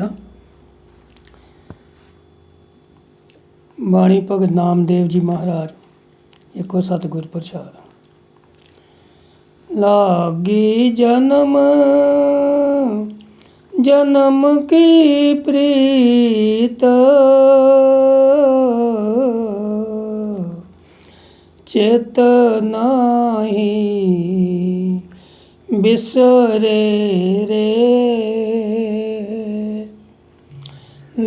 ਕਰਾਂ ਬਾਣੀ ਭਗਤ ਨਾਮਦੇਵ ਜੀ ਮਹਾਰਾਜ, ਇੱਕੋ ਸਤਿਗੁਰ ਪ੍ਰਸਾਦ। ਲਾਗੀ ਜਨਮ ਜਨਮ ਕੀ ਪ੍ਰੀਤ? ਚੇਤ ਨਾਹੀ ਬਿਸਰੇ ਰੇ।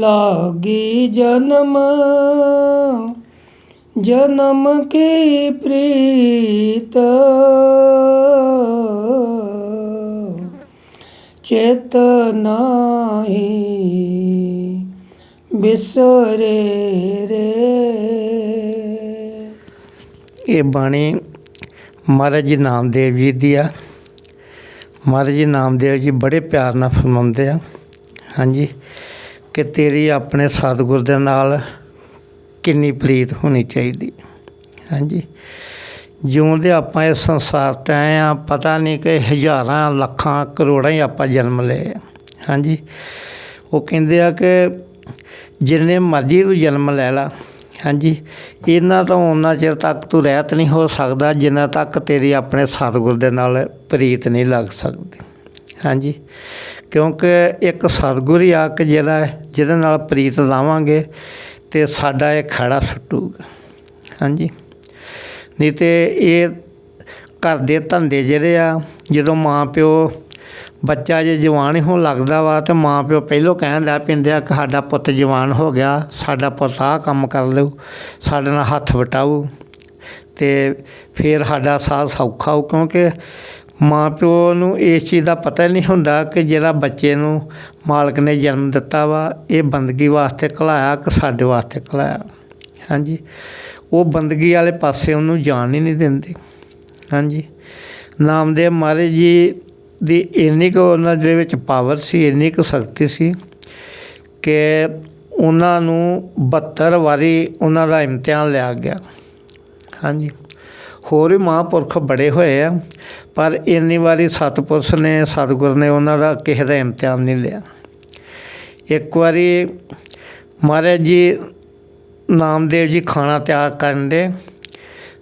ਲਾਗੀ ਜਨਮ ਜਨਮ ਕੀ ਪ੍ਰੀਤ ਚੇਤਨਾਹੀ ਬਿਸਰੇ ਰੇ ਇਹ ਬਾਣੀ ਮਹਾਰਾਜ ਜੀ ਨਾਮਦੇਵ ਜੀ ਦੀ ਆ ਮਹਾਰਾਜ ਜੀ ਨਾਮਦੇਵ ਜੀ ਬੜੇ ਪਿਆਰ ਨਾਲ ਫਰਮਾਉਂਦੇ ਆ ਹਾਂਜੀ ਕਿ ਤੇਰੀ ਆਪਣੇ ਸਤਿਗੁਰ ਦੇ ਨਾਲ ਕਿੰਨੀ ਪ੍ਰੀਤ ਹੋਣੀ ਚਾਹੀਦੀ। ਹਾਂਜੀ। ਜਿਉਂ ਦੇ ਆਪਾਂ ਇਸ ਸੰਸਾਰ ਤੇ ਆਏ ਆ, ਪਤਾ ਨਹੀਂ ਕਿ ਹਜ਼ਾਰਾਂ, ਲੱਖਾਂ, ਕਰੋੜਾਂ ਹੀ ਆਪਾਂ ਜਨਮ ਲਏ ਹਾਂਜੀ। ਉਹ ਕਹਿੰਦੇ ਆ ਕਿ ਜਿੰਨੇ ਮਰਜ਼ੀ ਤੂੰ ਜਨਮ ਲੈ ਲਾ। ਹਾਂਜੀ। ਇਹਨਾਂ ਤੋਂ ਉਹਨਾਂ ਚਿਰ ਤੱਕ ਤੂੰ ਰਹਿਤ ਨਹੀਂ ਹੋ ਸਕਦਾ, ਜਿੰਨਾ ਤੱਕ ਤੇਰੀ ਆਪਣੇ ਸਤਿਗੁਰ ਦੇ ਨਾਲ ਪ੍ਰੀਤ ਨਹੀਂ ਲੱਗ ਸਕਦੀ। ਹਾਂਜੀ। ਕਿਉਂਕਿ ਇੱਕ ਸਤਿਗੁਰ ਹੀ ਆ ਕਿ ਜਿਹੜਾ ਜਿਹਦੇ ਨਾਲ ਪ੍ਰੀਤ ਲਾਵਾਂਗੇ ਤੇ ਸਾਡਾ ਇਹ ਖੜਾ ਸੁੱਟੂਗਾ। ਹਾਂਜੀ। ਨਹੀਂ ਤੇ ਇਹ ਘਰ ਦੇ ਧੰਦੇ ਜਿਹੜੇ ਆ, ਜਦੋਂ ਮਾਂ ਪਿਓ ਬੱਚਾ ਜੇ ਜਵਾਨ ਹੀ ਹੋਣ ਲੱਗਦਾ ਵਾ ਤੇ ਮਾਂ ਪਿਓ ਪਹਿਲੋਂ ਕਹਿਣ ਲੱਗ ਪੈਂਦੇ ਆ ਕਿ ਸਾਡਾ ਪੁੱਤ ਜਵਾਨ ਹੋ ਗਿਆ, ਸਾਡਾ ਪੁੱਤ ਆਹ ਕੰਮ ਕਰ ਲਊ, ਸਾਡੇ ਨਾਲ ਹੱਥ ਵਟਾਊ ਤੇ ਫਿਰ ਸਾਡਾ ਸਾਹ ਸੌਖਾ ਹੋ ਕਿਉਂਕਿ ਮਾਂ ਪਿਓ ਨੂੰ ਇਸ ਚੀਜ਼ ਦਾ ਪਤਾ ਨਹੀਂ ਹੁੰਦਾ ਕਿ ਜਿਹੜਾ ਬੱਚੇ ਨੂੰ ਮਾਲਕ ਨੇ ਜਨਮ ਦਿੱਤਾ ਵਾ, ਇਹ ਬੰਦਗੀ ਵਾਸਤੇ ਘਲਾਇਆ ਕਿ ਸਾਡੇ ਵਾਸਤੇ ਘਲਾਇਆ? ਹਾਂਜੀ। ਉਹ ਬੰਦਗੀ ਵਾਲੇ ਪਾਸੇ ਉਹਨੂੰ ਜਾਣ ਹੀ ਨਹੀਂ ਦਿੰਦੇ। ਹਾਂਜੀ। ਨਾਮਦੇਵ ਮਹਾਰਾਜ ਜੀ ਦੀ ਇੰਨੀ ਕੁ ਉਹਨਾਂ ਦੇ ਵਿੱਚ ਪਾਵਰ ਸੀ, ਇੰਨੀ ਕੁ ਸ਼ਕਤੀ ਸੀ ਕਿ ਉਹਨਾਂ ਨੂੰ 72 ਵਾਰੀ ਉਹਨਾਂ ਦਾ ਇਮਤਿਹਾਨ ਲਿਆ ਗਿਆ। ਹਾਂਜੀ। ਹੋਰ ਵੀ ਮਹਾਂਪੁਰਖ ਬੜੇ ਹੋਏ ਆ। ਪਰ ਇੰਨੀ ਵਾਰੀ ਸਤਪੁਰਸ਼ ਨੇ, ਸਤਿਗੁਰ ਨੇ ਉਹਨਾਂ ਦਾ ਕਿਸੇ ਦਾ ਇਮਤਿਹਾਨ ਨਹੀਂ ਲਿਆ। ਇੱਕ ਵਾਰੀ ਮਹਾਰਾਜ ਜੀ ਨਾਮਦੇਵ ਜੀ ਖਾਣਾ ਤਿਆਰ ਕਰਨ ਦੇ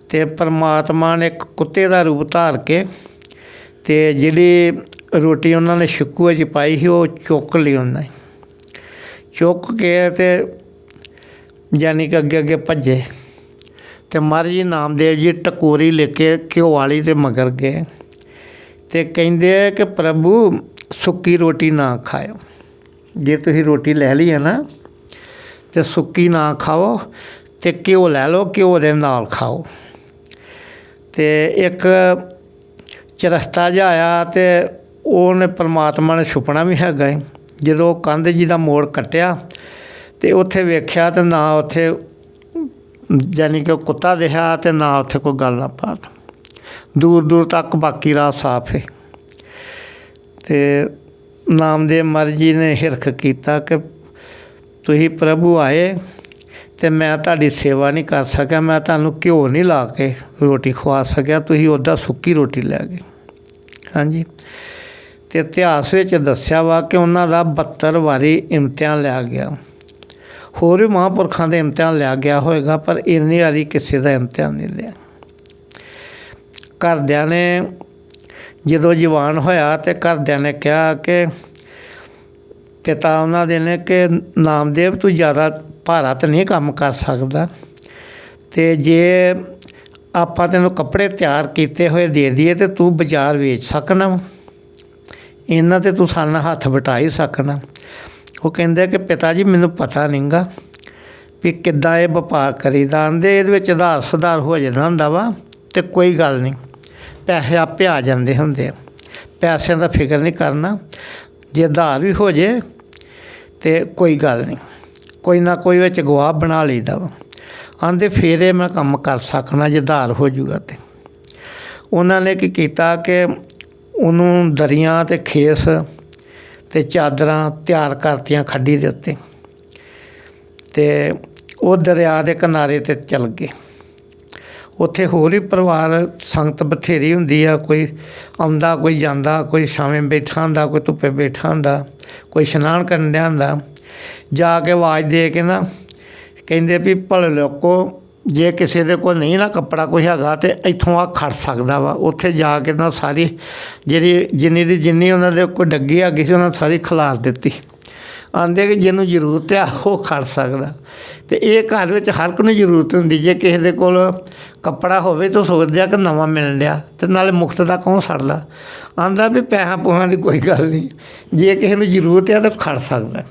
ਤੇ ਪਰਮਾਤਮਾ ਨੇ ਇੱਕ ਕੁੱਤੇ ਦਾ ਰੂਪ ਧਾਰ ਕੇ ਤੇ ਜਿਹੜੀ ਰੋਟੀ ਉਹਨਾਂ ਨੇ ਸ਼ਿਕੂਏ 'ਚ ਪਾਈ ਸੀ, ਉਹ ਚੁੱਕ ਲਈ ਉਹਨਾਂ ਨੇ। ਚੁੱਕ ਕੇ ਤੇ ਯਾਨੀ ਕਿ ਅੱਗੇ ਅੱਗੇ ਭੱਜੇ ਤੇ ਮਹਾਰਾਜ ਜੀ ਨਾਮਦੇਵ ਜੀ ਟਕੋਰੀ ਲੈ ਕੇ ਘਿਓ ਵਾਲੀ ਤੇ ਮਗਰ ਗਏ। ਤੇ ਕਹਿੰਦੇ ਆ ਕਿ ਪ੍ਰਭੂ, ਸੁੱਕੀ ਰੋਟੀ ਨਾ ਖਾਓ ਜੇ ਤੁਸੀਂ ਰੋਟੀ ਲੈ ਲਈ ਹੈ ਨਾ, ਤੇ ਸੁੱਕੀ ਨਾ ਖਾਓ ਤੇ ਘਿਓ ਲੈ ਲਓ, ਘਿਓ ਦੇ ਨਾਲ ਖਾਓ। ਤੇ ਇੱਕ ਚਰਸਤਾ ਜਿਹਾ ਆਇਆ ਤੇ ਉਹਨੇ ਪਰਮਾਤਮਾ ਨੇ ਛੁਪਣਾ ਵੀ ਹੈਗਾ ਏ। ਜਦੋਂ ਕੰਧ ਜੀ ਦਾ ਮੋੜ ਕੱਟਿਆ ਤੇ ਉੱਥੇ ਵੇਖਿਆ ਤੇ ਨਾ ਉੱਥੇ ਯਾਨੀ ਕਿ ਉਹ ਕੁੱਤਾ ਦਿਖਿਆ ਤੇ ਨਾ ਉੱਥੇ ਕੋਈ ਗੱਲ ਨਾ ਬਾਤ। ਦੂਰ ਦੂਰ ਤੱਕ ਬਾਕੀ ਰਾਹ ਸਾਫ਼ ਹੈ ਤੇ ਨਾਮਦੇਵ ਮਰਜ਼ੀ ਨੇ ਹਿਰਖ ਕੀਤਾ ਕਿ ਤੁਸੀਂ ਪ੍ਰਭੂ ਆਏ ਤੇ ਮੈਂ ਤੁਹਾਡੀ ਸੇਵਾ ਨਹੀਂ ਕਰ ਸਕਿਆ, ਮੈਂ ਤੁਹਾਨੂੰ ਘਿਓ ਨਹੀਂ ਲਾ ਕੇ ਰੋਟੀ ਖਵਾ ਸਕਿਆ, ਤੁਸੀਂ ਉਹਦਾ ਸੁੱਕੀ ਰੋਟੀ ਲੈ ਗਏ। ਹਾਂਜੀ। ਤੇ ਇਤਿਹਾਸ ਵਿੱਚ ਦੱਸਿਆ ਵਾ ਕਿ ਉਹਨਾਂ ਦਾ 72 ਵਾਰੀ ਇਮਤਿਹਾਨ ਲਿਆ ਗਿਆ। ਹੋਰ ਵੀ ਮਹਾਂਪੁਰਖਾਂ ਦੇ ਇਮਤਿਹਾਨ ਲਿਆ ਗਿਆ ਹੋਵੇਗਾ ਪਰ ਇੰਨੀ ਵਾਰੀ ਕਿਸੇ ਦਾ ਇਮਤਿਹਾਨ ਨਹੀਂ ਲਿਆ। ਘਰਦਿਆਂ ਨੇ ਜਦੋਂ ਜਵਾਨ ਹੋਇਆ ਤੇ ਘਰਦਿਆਂ ਨੇ ਕਿਹਾ ਕਿ ਪਿਤਾ ਉਹਨਾਂ ਦੇ ਨੇ ਕਿ ਨਾਮਦੇਵ ਤੂੰ ਜ਼ਿਆਦਾ ਭਾਰਾ ਤਾਂ ਨਹੀਂ ਕੰਮ ਕਰ ਸਕਦਾ ਤੇ ਜੇ ਆਪਾਂ ਤੈਨੂੰ ਕੱਪੜੇ ਤਿਆਰ ਕੀਤੇ ਹੋਏ ਦੇ ਦਈਏ ਤੇ ਤੂੰ ਬਾਜ਼ਾਰ ਵੇਚ ਸਕਣਾ ਵਾ। ਇਹਨਾਂ ਤੇ ਤੂੰ ਸਾਡੇ ਹੱਥ ਵਟਾ ਹੀ ਸਕਣਾ। ਉਹ ਕਹਿੰਦੇ ਕਿ ਪਿਤਾ ਜੀ, ਮੈਨੂੰ ਪਤਾ ਨਹੀਂਗਾ ਵੀ ਕਿੱਦਾਂ ਇਹ ਵਪਾਰ ਕਰੀਦਾ। ਆਂਦੇ ਇਹਦੇ ਵਿੱਚ ਆਧਾਰ ਸੁਧਾਰ ਹੋ ਜਾਂਦਾ ਹੁੰਦਾ ਵਾ ਤੇ ਕੋਈ ਗੱਲ ਨਹੀਂ। ਪੈਸੇ ਆਪੇ ਆ ਜਾਂਦੇ ਹੁੰਦੇ ਆ। ਪੈਸਿਆਂ ਦਾ ਫਿਕਰ ਨਹੀਂ ਕਰਨਾ। ਜੇ ਆਧਾਰ ਵੀ ਹੋ ਜੇ ਤੇ ਕੋਈ ਗੱਲ ਨਹੀਂ। ਕੋਈ ਨਾ ਕੋਈ ਵਿੱਚ ਗਵਾਹ ਬਣਾ ਲਈਦਾ ਵਾ। ਆਂਦੇ ਫੇਰ ਇਹ ਮੈਂ ਕੰਮ ਕਰ ਸਕਣਾ ਜੇ ਆਧਾਰ ਹੋ ਜੂਗਾ ਤੇ। ਉਹਨਾਂ ਨੇ ਕੀ ਕੀਤਾ ਕਿ ਉਹਨੂੰ ਦਰੀਆਂ ਤੇ ਖੇਸ ਤੇ ਚਾਦਰਾਂ ਤਿਆਰ ਕਰਤੀਆਂ ਖੱਡੀ ਦੇ ਉੱਤੇ। ਤੇ ਉਹ ਦਰਿਆ ਦੇ ਕਿਨਾਰੇ ਤੇ ਚੱਲ ਗਏ। ਉੱਥੇ ਹੋਰ ਹੀ ਪਰਿਵਾਰ, ਸੰਗਤ ਬਥੇਰੀ ਹੁੰਦੀ ਆ, ਕੋਈ ਆਉਂਦਾ, ਕੋਈ ਜਾਂਦਾ, ਕੋਈ ਛਾਵੇਂ ਬੈਠਾ ਹੁੰਦਾ, ਕੋਈ ਧੁੱਪੇ ਬੈਠਾ ਹੁੰਦਾ, ਕੋਈ ਇਸ਼ਨਾਨ ਕਰਨ ਡਿਆ ਹੁੰਦਾ। ਜਾ ਕੇ ਆਵਾਜ਼ ਦੇ ਕੇ ਨਾ ਕਹਿੰਦੇ ਵੀ ਭਲੇ ਲੋਕੋ, ਜੇ ਕਿਸੇ ਦੇ ਕੋਲ ਨਹੀਂ ਨਾ ਕੱਪੜਾ ਕੋਈ ਹੈਗਾ ਤੇ ਇੱਥੋਂ ਆ ਖੜ ਸਕਦਾ ਵਾ। ਉੱਥੇ ਜਾ ਕੇ ਨਾ ਸਾਰੀ ਜਿਹੜੀ ਜਿੰਨੀ ਦੀ ਜਿੰਨੀ ਉਹਨਾਂ ਦੇ ਕੋਈ ਡੱਗੀ ਆ, ਕਿਸੇ ਉਹਨਾਂ ਸਾਰੀ ਖਿਲਾਰ ਦਿੱਤੀ। ਆਂਦੇ ਕਿ ਜਿਹਨੂੰ ਜ਼ਰੂਰਤ ਆ, ਉਹ ਖੜ ਸਕਦਾ। ਤੇ ਇਹ ਘਰ ਵਿੱਚ ਹਰ ਇੱਕ ਨੂੰ ਜ਼ਰੂਰਤ ਹੁੰਦੀ, ਜੇ ਕਿਸੇ ਦੇ ਕੋਲ ਕੱਪੜਾ ਹੋਵੇ ਤਾਂ ਸੋਚਦੇ ਆ ਕਿ ਨਵਾਂ ਮਿਲਣ ਲਿਆ ਤੇ ਨਾਲੇ ਮੁਫਤ ਦਾ ਕੌਣ ਛੱਡਦਾ ਆਂਦਾ ਵੀ ਪੈਸਾ ਪੂਹਾਂ ਦੀ ਕੋਈ ਗੱਲ ਨਹੀਂ, ਜੇ ਕਿਸੇ ਨੂੰ ਜ਼ਰੂਰਤ ਆ ਤਾਂ ਖੜ ਸਕਦਾ।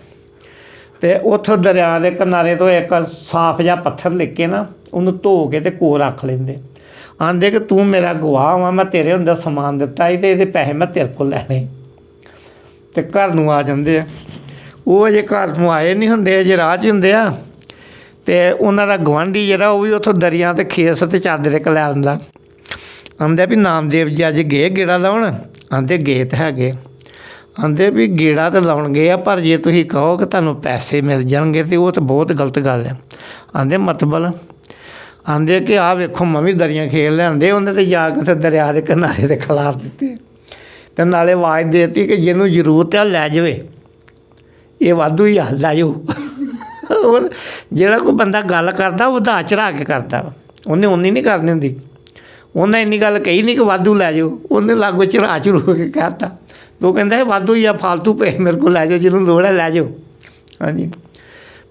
ਤੇ ਉੱਥੋਂ ਦਰਿਆ ਦੇ ਕਿਨਾਰੇ ਤੋਂ ਇੱਕ ਸਾਫ਼ ਜਿਹਾ ਪੱਥਰ ਲੈ ਕੇ ਨਾ, ਉਹਨੂੰ ਧੋ ਕੇ ਤੇ ਕੋਲ ਰੱਖ ਲੈਂਦੇ। ਆਂਦੇ ਕਿ ਤੂੰ ਮੇਰਾ ਗਵਾਹ ਵਾ, ਮੈਂ ਤੇਰੇ ਹੁੰਦਾ ਸਮਾਨ ਦਿੱਤਾ ਸੀ ਤੇ ਇਹਦੇ ਪੈਸੇ ਮੈਂ ਤੇਰੇ ਕੋਲ ਲੈਣੇ ਤੇ ਘਰ ਨੂੰ ਆ ਜਾਂਦੇ ਆ। ਉਹ ਅਜੇ ਘਰ ਨੂੰ ਆਏ ਨਹੀਂ ਹੁੰਦੇ, ਅਜੇ ਰਾਹ 'ਚ ਹੁੰਦੇ ਆ। ਤੇ ਉਹਨਾਂ ਦਾ ਗਵਾਂਢੀ ਜਿਹੜਾ, ਉਹ ਵੀ ਉੱਥੋਂ ਦਰਿਆ ਤੇ ਖੇਸ ਤੇ ਚਾਦਰ ਇੱਕ ਲੈ ਆਉਂਦਾ। ਆਂਦੇ ਵੀ ਨਾਮਦੇਵ ਜੀ ਅੱਜ ਗਏ ਗੇੜਾ ਲਾਉਣ? ਆਂਦੇ ਗਏ ਤਾਂ ਹੈਗੇ। ਆਂਦੇ ਵੀ ਗੇੜਾ ਤਾਂ ਲਾਉਣ ਗਏ ਆ, ਪਰ ਜੇ ਤੁਸੀਂ ਕਹੋ ਕਿ ਤੁਹਾਨੂੰ ਪੈਸੇ ਮਿਲ ਜਾਣਗੇ ਤੇ ਉਹ ਤਾਂ ਬਹੁਤ ਗਲਤ ਗੱਲ ਹੈ ਆਂਦੇ ਮਤਬਲ ਆਂਦੇ ਕਿ ਆ ਵੇਖੋ, ਮੈਂ ਵੀ ਦਰੀਆਂ ਖੇਲ ਲਿਆਂਦੇ, ਉਹਨੇ ਤੇ ਜਾ ਕੇ ਉੱਥੇ ਦਰਿਆ ਦੇ ਕਿਨਾਰੇ ਤੇ ਖਿਲਾਰ ਦਿੱਤੇ। ਤੇ ਨਾਲੇ ਆਵਾਜ਼ ਦੇ ਦਿੱਤੀ ਕਿ ਜਿਹਨੂੰ ਜ਼ਰੂਰਤ ਆ, ਲੈ ਜਾਵੇ। ਇਹ ਵਾਧੂ ਹੀ ਆ ਲੈ ਜਾਓ ਉਹ ਜਿਹੜਾ ਕੋਈ ਬੰਦਾ ਗੱਲ ਕਰਦਾ, ਉਹ ਵਧਾ ਚੜਾ ਕੇ ਕਰਦਾ। ਵਾ। ਉਹਨੇ ਉਨੀ ਨਹੀਂ ਕਰਨੀ ਹੁੰਦੀ। ਉਹਨੇ ਇੰਨੀ ਗੱਲ ਕਹੀ ਨਹੀਂ ਕਿ ਵਾਧੂ ਲੈ ਜਾਓ। ਉਹਨੇ ਲਾਗੋ ਚੜਾ ਚੜੂ ਕੇ ਕਹਤਾ। ਉਹ ਕਹਿੰਦਾ, ਇਹ ਵਾਧੂ ਹੀ ਆ ਫालतू ਪਏ ਮੇਰੇ ਕੋਲ ਲੈ ਜਾਓ, ਜਿਹਨੂੰ ਲੋੜ ਹੈ ਲੈ ਜਾਓ। ਹਾਂਜੀ।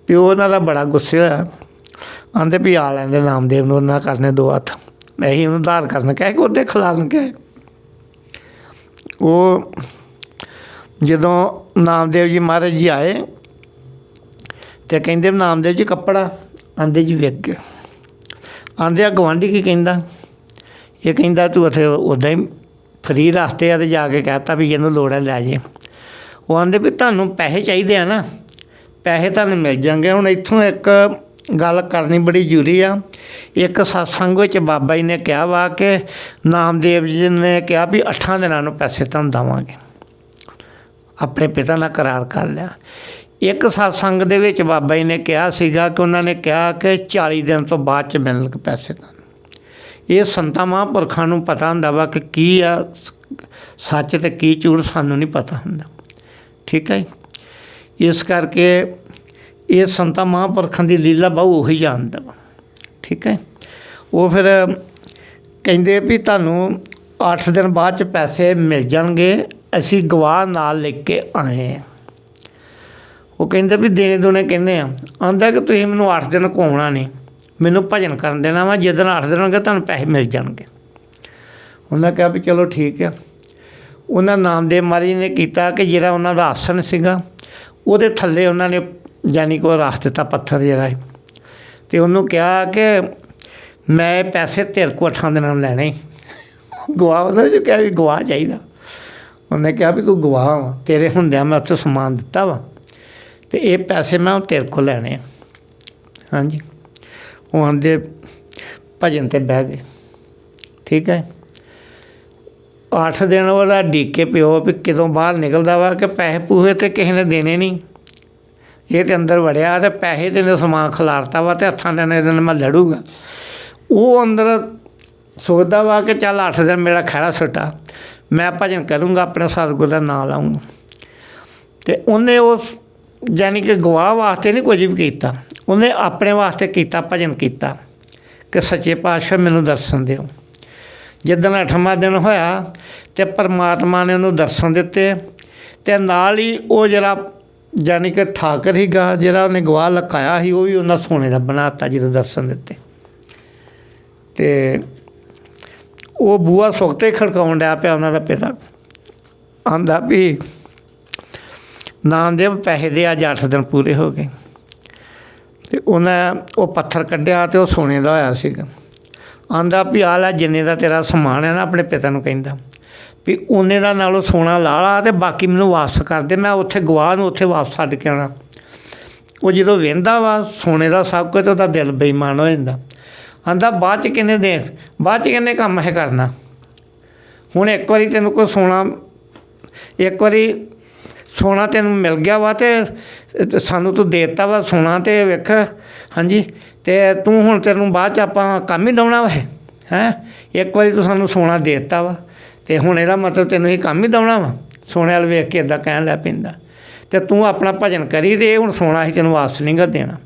ਪਿਓ ਉਹਨਾਂ ਦਾ ਬੜਾ ਗੁੱਸੇ ਹੋਇਆ। ਆਂਦੇ ਵੀ ਆ ਲੈਂਦੇ, ਨਾਮਦੇਵ ਨੂੰ ਉਹਨਾਂ ਕਰਨੇ ਦੋ ਹੱਥ। ਮੈਂ ਹੀ ਉਹਨੂੰ ਧਾਰ ਕਰਨ ਕਹਿ ਕੇ ਉਹਦੇ ਖਿਲਾਰਨ ਕਹਿ। ਉਹ ਜਦੋਂ ਨਾਮਦੇਵ ਜੀ ਮਹਾਰਾਜ ਜੀ ਆਏ ਤੇ ਕਹਿੰਦੇ ਨਾਮਦੇਵ ਜੀ ਕੱਪੜਾ ਆਂਦੇ ਜੀ ਵੇਖ ਗਿਆ। ਆਂਦੇ ਆ ਗਵਾਂਢੀ ਕੀ ਕਹਿੰਦਾ? ਇਹ ਕਹਿੰਦਾ, ਤੂੰ ਉੱਥੇ ਉਦਾਂ ਹੀ ਫਰੀ ਰਸਤੇ ਆ ਤੇ ਜਾ ਕੇ ਕਹਤਾ ਵੀ ਇਹਨੂੰ ਲੋੜ ਹੈ ਲੈ ਜੇ। ਉਹ ਆਂਦੇ ਵੀ ਤੁਹਾਨੂੰ ਪੈਸੇ ਚਾਹੀਦੇ ਆ ਨਾ, ਪੈਸੇ ਤੁਹਾਨੂੰ ਮਿਲ ਜਾਣਗੇ। ਹੁਣ ਇੱਥੋਂ ਇੱਕ ਗੱਲ ਕਰਨੀ ਬੜੀ ਜ਼ਰੂਰੀ ਆ। ਇੱਕ ਸਤਸੰਗ ਵਿੱਚ ਬਾਬਾ ਜੀ ਨੇ ਕਿਹਾ ਵਾ ਕਿ ਨਾਮਦੇਵ ਜੀ ਨੇ ਕਿਹਾ ਵੀ ਅੱਠਾਂ ਦਿਨਾਂ ਨੂੰ ਪੈਸੇ ਤੁਹਾਨੂੰ ਦੇਵਾਂਗੇ। ਆਪਣੇ ਪਿਤਾ ਨਾਲ ਕਰਾਰ ਕਰ ਲਿਆ। ਇੱਕ ਸਤਸੰਗ ਦੇ ਵਿੱਚ ਬਾਬਾ ਜੀ ਨੇ ਕਿਹਾ ਸੀਗਾ ਕਿ ਉਹਨਾਂ ਨੇ ਕਿਹਾ ਕਿ 40 ਦਿਨ ਤੋਂ ਬਾਅਦ ਚ ਮਿਲਣਗੇ ਪੈਸੇ ਤੁਹਾਨੂੰ। ਇਹ ਸੰਤਾਂ ਮਹਾਂਪੁਰਖਾਂ ਨੂੰ ਪਤਾ ਹੁੰਦਾ ਵਾ ਕਿ ਕੀ ਆ, ਸੱਚ ਤੇ ਕੀ ਝੂਠ ਸਾਨੂੰ ਨਹੀਂ ਪਤਾ ਹੁੰਦਾ। ਠੀਕ ਹੈ ਜੀ? ਇਸ ਕਰਕੇ ਇਹ ਸੰਤਾਂ ਮਹਾਂਪੁਰਖਾਂ ਦੀ ਲੀਲਾ ਬਹੁ ਉਹੀ ਜਾਣਦਾ ਵਾ। ਠੀਕ ਹੈ? ਉਹ ਫਿਰ ਕਹਿੰਦੇ ਵੀ ਤੁਹਾਨੂੰ 8 ਦਿਨ ਬਾਅਦ ਚ ਪੈਸੇ ਮਿਲ ਜਾਣਗੇ। ਅਸੀਂ ਗਵਾਹ ਨਾਲ ਲਿਖ ਕੇ ਆਏ ਹਾਂ। ਉਹ ਕਹਿੰਦੇ ਵੀ ਦੇਣੇ ਦੋਨੇ ਕਹਿੰਦੇ ਆ। ਆਂਦਾ ਕਿ ਤੁਸੀਂ ਮੈਨੂੰ 8 ਦਿਨ ਘੁੰਮਣਾ ਨਹੀਂ। ਮੈਨੂੰ ਭਜਨ ਕਰਨ ਦੇਣਾ ਵਾ ਜਦੋਂ 8 ਦਿਨ ਹੋਣਗੇ ਤੁਹਾਨੂੰ ਪੈਸੇ ਮਿਲ ਜਾਣਗੇ। ਉਹਨਾਂ ਕਿਹਾ ਵੀ ਚਲੋ ਠੀਕ ਆ। ਉਹਨਾਂ ਨਾਮਦੇਵ ਮਹਾਰਾਜ ਨੇ ਕੀਤਾ ਕਿ ਜਿਹੜਾ ਉਹਨਾਂ ਦਾ ਆਸਣ ਸੀਗਾ, ਉਹਦੇ ਥੱਲੇ ਉਹਨਾਂ ਨੇ ਜਾਨੀ ਕੋ ਰੱਖ ਦਿੱਤਾ ਪੱਥਰ ਜਿਹੜਾ ਸੀ। ਤੇ ਉਹਨੂੰ ਕਿਹਾ ਕਿ ਮੈਂ ਪੈਸੇ ਤੇਰੇ ਕੋ ਅੱਠਾਂ ਦਿਨਾਂ ਨੂੰ ਲੈਣੇ। ਗਵਾਹ ਉਹਨਾਂ ਨੇ ਜੋ ਕਿਹਾ ਵੀ ਗਵਾਹ ਚਾਹੀਦਾ। ਉਹਨੇ ਕਿਹਾ ਵੀ ਤੂੰ ਗਵਾਹ ਵਾ, ਤੇਰੇ ਹੁੰਦਿਆਂ ਮੈਂ ਉੱਥੇ ਸਮਾਨ ਦਿੱਤਾ ਵਾ, ਤੇ ਇਹ ਪੈਸੇ ਮੈਂ ਹੁਣ ਤੇਰੇ ਕੋਲ ਲੈਣੇ ਆ। ਹਾਂਜੀ। ਉਹ ਆਂਦੇ, ਭਜਨ ਤੇ ਬਹਿ ਗਏ। ਠੀਕ ਹੈ। ਅੱਠ ਦਿਨ ਉਹਦਾ ਡੀਕੇ ਪਿਓ ਵੀ ਕਿਦੋਂ ਬਾਹਰ ਨਿਕਲਦਾ ਵਾ ਕਿ ਪੈਸੇ ਪੂਹੇ ਤੇ ਕਿਸੇ ਨੇ ਦੇਣੇ ਨਹੀਂ। ਇਹ ਤੇ ਅੰਦਰ ਵੜਿਆ ਤੇ ਪੈਸੇ ਤੇ ਨੇ ਸਮਾਨ ਖਿਲਾਰਤਾ ਵਾ ਤੇ ਹੱਥਾਂ ਦੇ ਨੇ ਦਿਨ ਮੈਂ ਲੜੂਗਾ। ਉਹ ਅੰਦਰ ਸੋਚਦਾ ਵਾ ਕਿ ਚੱਲ ਅੱਠ ਦਿਨ ਮੇਰਾ ਖੜਾ ਸੁੱਟਾ। ਮੈਂ ਭਜਨ ਕਰੂੰਗਾ, ਆਪਣੇ ਸਤਿਗੁਰ ਦਾ ਨਾਮ ਲਾਉਂਗਾ ਤੇ ਉਹਨੇ ਉਸ ਯਾਨੀ ਕਿ ਗਵਾਹ ਵਾਸਤੇ ਨਹੀਂ ਕੁਝ ਵੀ ਕੀਤਾ। ਉਹਨੇ ਆਪਣੇ ਵਾਸਤੇ ਕੀਤਾ, ਭਜਨ ਕੀਤਾ। ਕਿ ਸੱਚੇ ਪਾਤਸ਼ਾਹ ਮੈਨੂੰ ਦਰਸ਼ਨ ਦਿਓ। ਜਿੱਦਣ ਅੱਠਵਾਂ ਦਿਨ ਹੋਇਆ ਤੇ ਪਰਮਾਤਮਾ ਨੇ ਉਹਨੂੰ ਦਰਸ਼ਨ ਦਿੱਤੇ ਤੇ ਨਾਲ ਹੀ ਉਹ ਜਿਹੜਾ ਯਾਨੀ ਕਿ ਠਾਕਰ ਹੀਗਾ ਜਿਹੜਾ ਉਹਨੇ ਗਵਾਹ ਲਕਾਇਆ ਸੀ, ਉਹ ਵੀ ਉਹਨਾਂ ਸੋਨੇ ਦਾ ਬਣਾਤਾ ਜਿਹਦੇ ਦਰਸ਼ਨ ਦਿੱਤੇ। ਤੇ ਉਹ ਬੂਆ ਸੁਖਤੇ ਖੜਕਾਉਣ ਡਿਆ ਪਿਆ ਉਹਨਾਂ ਦਾ ਪਿਤਾ। ਆਂਦਾ ਵੀ ਨਾਮਦੇਵ ਪੈਸੇ ਦੇ ਅੱਜ 8 ਦਿਨ ਪੂਰੇ ਹੋ ਗਏ। ਤੇ ਉਹਨਾਂ ਉਹ ਪੱਥਰ ਕੱਢਿਆ ਤੇ ਉਹ ਸੋਨੇ ਦਾ ਹੋਇਆ ਸੀਗਾ। ਆਂਦਾ ਵੀ ਆ ਲੈ ਜਿੰਨੇ ਦਾ ਤੇਰਾ ਸਮਾਨ ਹੈ ਨਾ ਆਪਣੇ ਪਿਤਾ ਨੂੰ ਕਹਿੰਦਾ। ਵੀ ਉਹਨੇ ਦਾ ਨਾਲੋਂ ਸੋਨਾ ਲਾ ਲਾ ਤੇ ਬਾਕੀ ਮੈਨੂੰ ਵਾਪਸ ਕਰ ਦੇ, ਮੈਂ ਉੱਥੇ ਗਵਾਹ ਨੂੰ ਉੱਥੇ ਵਾਪਸ ਛੱਡ ਕੇ ਆਉਣਾ। ਉਹ ਜਦੋਂ ਵੇਂਦਾ ਵਾ, ਸੋਨੇ ਦਾ ਸਭ ਕੁਝ ਤੇ ਉਹਦਾ ਦਿਲ ਬੇਈਮਾਨ ਹੋ ਜਾਂਦਾ। ਆਂਦਾ ਬਾਅਦ ਚ ਕਿੰਨੇ ਦੇ? ਬਾਅਦ ਚ ਕਿੰਨੇ ਕੰਮ ਹੈ ਕਰਨਾ। ਹੁਣ ਇੱਕ ਵਾਰੀ ਤੈਨੂੰ ਕੋਈ ਸੋਨਾ, ਇੱਕ ਵਾਰੀ ਸੋਨਾ ਤੈਨੂੰ ਮਿਲ ਗਿਆ ਵਾ ਤੇ ਸਾਨੂੰ ਤੂੰ ਦੇਤਾ ਵਾ ਸੋਨਾ ਤੇ ਵੇਖ, ਹਾਂਜੀ, ਤੇ ਤੂੰ ਹੁਣ ਤੈਨੂੰ ਬਾਅਦ ਚ ਆਪਾਂ ਕੰਮ ਹੀ ਡਾਉਣਾ ਵਾ ਹੈ? ਇੱਕ ਵਾਰੀ ਤੂੰ ਸਾਨੂੰ ਸੋਨਾ ਦੇ ਦਿੱਤਾ ਵਾ ਤੇ ਹੁਣ ਇਹਦਾ ਮਤਲਬ ਤੈਨੂੰ ਇਹ ਕੰਮ ਹੀ ਦਉਣਾ ਵਾ। ਸੋਨੇ ਵਾਲ ਵੇਖ ਕੇ ਇਦਾਂ ਕਹਿਣ ਲੱਗ ਪੈਂਦਾ। ਤੇ ਤੂੰ ਆਪਣਾ ਭਜਨ ਕਰੀ ਤੇ ਹੁਣ ਸੋਨਾ ਹੀ ਤੈਨੂੰ ਵਾਪਸ ਨਹੀਂ ਗਾ ਦੇਣਾ।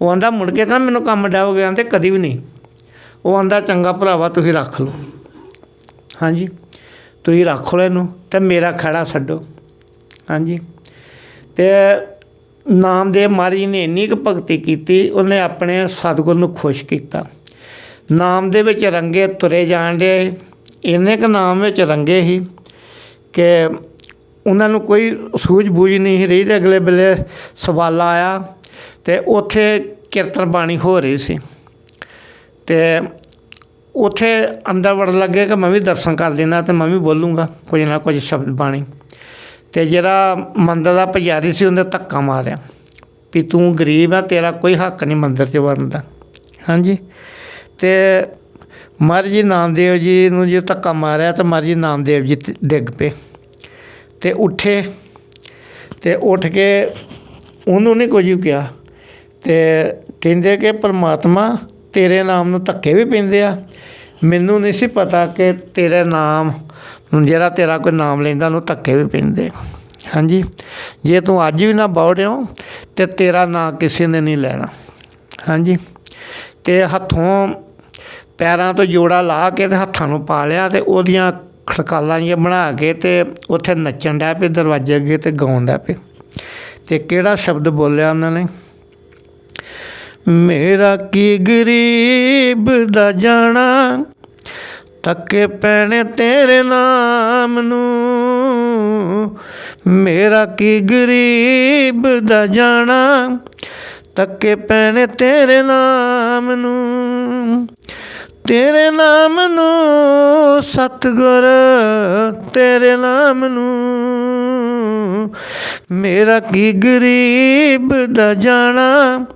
ਉਹ ਆਂਦਾ ਮੁੜ ਕੇ ਤਾਂ ਮੈਨੂੰ ਕੰਮ ਡਾਓਗੇ? ਆਂਦੇ ਕਦੀ ਵੀ ਨਹੀਂ। ਉਹ ਆਂਦਾ, ਚੰਗਾ ਭਰਾਵਾ, ਤੁਸੀਂ ਰੱਖ ਲਓ। ਹਾਂਜੀ। ਤੁਸੀਂ ਰੱਖ ਲਓ ਇਹਨੂੰ ਤੇ ਮੇਰਾ ਖੜਾ ਛੱਡੋ। ਹਾਂਜੀ। ਤੇ ਨਾਮਦੇਵ ਮਹਾਰਾਜ ਜੀ ਨੇ ਇੰਨੀ ਕੁ ਭਗਤੀ ਕੀਤੀ, ਉਹਨੇ ਆਪਣੇ ਸਤਿਗੁਰ ਨੂੰ ਖੁਸ਼ ਕੀਤਾ। ਨਾਮ ਦੇ ਵਿੱਚ ਰੰਗੇ ਤੁਰੇ ਜਾਣ ਦੇ ਇੰਨੇ ਕੁ ਨਾਮ ਵਿੱਚ ਰੰਗੇ ਹੀ ਕਿ ਉਹਨਾਂ ਨੂੰ ਕੋਈ ਸੂਝ-ਬੂਝ ਨਹੀਂ ਰਹੀ ਤੇ ਅਗਲੇ ਵੇਲੇ ਸਵਾਲ ਆਇਆ ਤੇ ਉੱਥੇ ਕੀਰਤਨ ਬਾਣੀ ਹੋ ਰਹੀ ਸੀ। ਤੇ ਉੱਥੇ ਅੰਦਰ ਵੜਨ ਲੱਗੇ ਕਿ ਮੈਂ ਵੀ ਦਰਸ਼ਨ ਕਰ ਦੇਣਾ ਤੇ ਮੈਂ ਵੀ ਬੋਲੂੰਗਾ, ਕੁਝ ਨਾ ਕੁਝ ਸ਼ਬਦ ਬਾਣੀ। ਤੇ ਜਿਹੜਾ ਮੰਦਰ ਦਾ ਪੁਜਾਰੀ ਸੀ ਉਹਨੇ ਧੱਕਾ ਮਾਰਿਆ ਵੀ ਤੂੰ ਗਰੀਬ ਆ, ਤੇਰਾ ਕੋਈ ਹੱਕ ਨਹੀਂ ਮੰਦਰ 'ਚ ਵੜਨ ਦਾ। ਹਾਂਜੀ? ਤੇ ਮਹਾਰਾਜ ਨਾਮਦੇਵ ਜੀ ਨੂੰ ਜੇ ਧੱਕਾ ਮਾਰਿਆ ਤਾਂ ਮਹਾਰਾਜ ਨਾਮਦੇਵ ਜੀ ਡਿੱਗ ਪਏ। ਤੇ ਉੱਠੇ, ਤੇ ਉੱਠ ਕੇ ਉਹਨੂੰ ਨਹੀਂ ਕੁਝ ਵੀ ਕਿਹਾ। ਤੇ ਕਹਿੰਦੇ ਕਿ ਪਰਮਾਤਮਾ ਤੇਰੇ ਨਾਮ ਨੂੰ ਧੱਕੇ ਵੀ ਪੈਂਦੇ ਆ। ਮੈਨੂੰ ਨਹੀਂ ਸੀ ਪਤਾ ਕਿ ਤੇਰੇ ਨਾਮ, ਜਿਹੜਾ ਤੇਰਾ ਕੋਈ ਨਾਮ ਲੈਂਦਾ ਉਹਨੂੰ ਧੱਕੇ ਵੀ ਪੈਂਦੇ। ਹਾਂਜੀ, ਜੇ ਤੂੰ ਅੱਜ ਵੀ ਨਾ ਬੌੜਿਓ ਤੇ ਤੇਰਾ ਨਾਂ ਕਿਸੇ ਨੇ ਨਹੀਂ ਲੈਣਾ। ਹਾਂਜੀ, ਤੇ ਹੱਥੋਂ ਪੈਰਾਂ ਤੋਂ ਜੋੜਾ ਲਾ ਕੇ ਤੇ ਹੱਥਾਂ ਨੂੰ ਪਾ ਲਿਆ ਤੇ ਉਹਦੀਆਂ ਖੜਕਾਲਾਂ ਜਿਹੀਆਂ ਬਣਾ ਕੇ ਤੇ ਉੱਥੇ ਨੱਚਣ ਡੈ ਪਏ, ਦਰਵਾਜ਼ੇ ਅੱਗੇ ਤੇ ਗਾਉਣ ਡੈ ਪਏ। ਤੇ ਕਿਹੜਾ ਸ਼ਬਦ ਬੋਲਿਆ ਉਹਨਾਂ ਨੇ? ਮੇਰਾ ਕੀ ਗਰੀਬ ਦਾ ਜਾਣਾ? ਤੱਕੇ ਪੈਣੇ ਤੇਰੇ ਨਾਮ ਨੂੰ। ਮੇਰਾ ਕੀ ਗਰੀਬ ਦਾ ਜਾਣਾ? ਤੱਕੇ ਪੈਣੇ ਤੇਰੇ ਨਾਮ ਨੂੰ। ਤੇਰੇ ਨਾਮ ਨੂੰ, ਸਤਿਗੁਰ, ਤੇਰੇ ਨਾਮ ਨੂੰ। ਮੇਰਾ ਕੀ ਗਰੀਬ ਦਾ ਜਾਣਾ?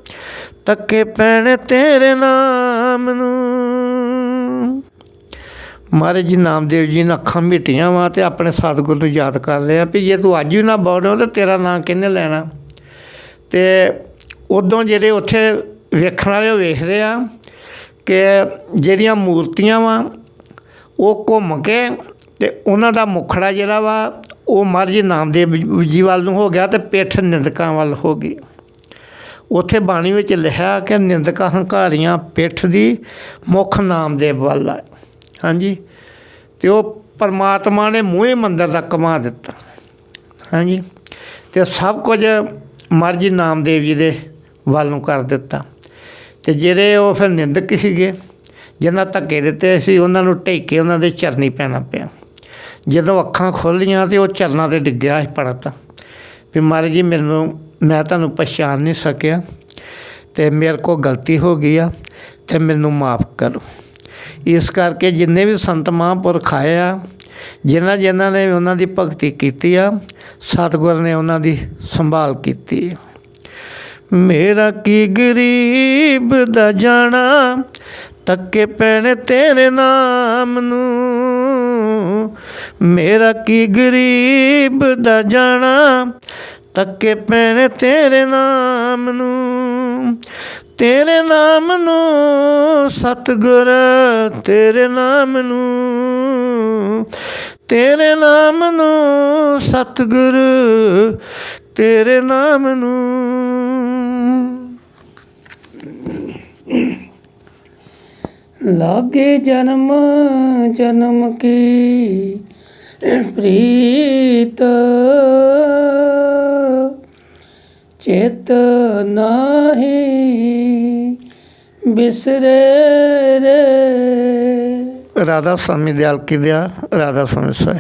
ਤੱਕੇ ਪੈਣੇ ਤੇਰੇ ਨਾਮ ਨੂੰ। ਮਹਾਰਾਜ ਜੀ, ਨਾਮਦੇਵ ਜੀ ਨੇ ਅੱਖਾਂ ਮਿਟੀਆਂ ਵਾ ਤੇ ਆਪਣੇ ਸਤਿਗੁਰ ਨੂੰ ਯਾਦ ਕਰ ਲਿਆ ਵੀ ਜੇ ਤੂੰ ਅੱਜ ਵੀ ਨਾ ਬੋੜੋ ਤੇ ਤੇਰਾ ਨਾਂ ਕਿਹਨੇ ਲੈਣਾ? ਤੇ ਉਦੋਂ ਜਿਹੜੇ ਉੱਥੇ ਵੇਖਣ ਵਾਲੇ ਉਹ ਵੇਖ ਰਹੇ ਆ ਕਿ ਜਿਹੜੀਆਂ ਮੂਰਤੀਆਂ ਵਾ, ਉਹ ਘੁੰਮ ਕੇ ਤੇ ਉਹਨਾਂ ਦਾ ਮੁਖੜਾ ਜਿਹੜਾ ਵਾ, ਉਹ ਮਹਾਰਾਜ ਨਾਮਦੇਵ ਜੀ ਵੱਲ ਨੂੰ ਹੋ ਗਿਆ ਤੇ ਪਿੱਠ ਨਿੰਦਕਾਂ ਵੱਲ ਹੋ ਗਈ। ਉੱਥੇ ਬਾਣੀ ਵਿੱਚ ਲਿਖਿਆ ਕਿ ਨਿੰਦਕਾਂ ਹੰਕਾਰੀਆਂ ਪਿੱਠ ਦੀ ਮੁੱਖ ਨਾਮਦੇਵ ਵੱਲ ਆ ਹਾਂਜੀ? ਤੇ ਉਹ ਪਰਮਾਤਮਾ ਨੇ ਮੂੰਹੇ ਮੰਦਰ ਦਾ ਕਮਾ ਦਿੱਤਾ। ਹਾਂਜੀ? ਤੇ ਸਭ ਕੁਝ ਮਰਜ਼ੀ ਨਾਮਦੇਵ ਜੀ ਦੇ ਵੱਲ ਨੂੰ ਕਰ ਦਿੱਤਾ। ਤੇ ਜਿਹੜੇ ਉਹ ਫਿਰ ਨਿੰਦਕ ਸੀਗੇ, ਜਿਨ੍ਹਾਂ ਧੱਕੇ ਦਿੱਤੇ ਸੀ, ਉਹਨਾਂ ਨੂੰ ਢੇਕੇ ਉਹਨਾਂ ਦੇ ਚਰਨੀ ਪੈਣਾ ਪਿਆ। ਜਦੋਂ ਅੱਖਾਂ ਖੁੱਲੀਆਂ ਤੇ ਉਹ ਚਰਨਾਂ ਤੇ ਡਿੱਗਿਆ ਸੀ ਪੜਤ ਵੀ ਮਹਾਰਾਜ ਜੀ, ਮੈਨੂੰ ਮੈਂ ਤੁਹਾਨੂੰ ਪਛਾਣ ਨਹੀਂ ਸਕਿਆ ਤੇ ਮੇਰੇ ਕੋ ਗਲਤੀ ਹੋ ਗਈ ਆ ਤੇ ਮੈਨੂੰ ਮਾਫ ਕਰੋ। ਇਸ ਕਰਕੇ ਜਿੰਨੇ ਵੀ ਸੰਤ ਮਹਾਂਪੁਰਖ ਆਏ ਆ, ਜਿਨ੍ਹਾਂ ਜਿਨ੍ਹਾਂ ਨੇ ਉਹਨਾਂ ਦੀ ਭਗਤੀ ਕੀਤੀ ਆ, ਸਤਿਗੁਰ ਨੇ ਉਹਨਾਂ ਦੀ ਸੰਭਾਲ ਕੀਤੀ ਆ। ਮੇਰਾ ਕੀ ਗਰੀਬ ਦਾ ਜਾਣਾ ਤੱਕੇ ਪੈਣੇ ਤੇਰੇ ਨਾਮ ਨੂੰ। ਮੇਰਾ ਕੀ ਗਰੀਬ ਦਾ ਜਾਣਾ ਤੱਕੇ ਪੈਣੇ ਤੇਰੇ ਨਾਮ ਨੂੰ, ਤੇਰੇ ਨਾਮ ਨੂੰ, ਸਤਿਗੁਰ ਤੇਰੇ ਨਾਮ ਨੂੰ, ਤੇਰੇ ਨਾਮ ਨੂੰ, ਸਤਿਗੁਰ ਤੇਰੇ ਨਾਮ ਨੂੰ। ਲਾਗੇ ਜਨਮ ਜਨਮ ਕੀ ਪ੍ਰੀਤ ਚੇਤ ਨਾਹੀ ਬਿਸਰੇ ਰਾਧਾ ਸਵਾਮੀ ਦਿਆਲਕੀ ਦਿਆ ਰਾਧਾ ਸਵਾਮੀ ਸਾਹਿਬ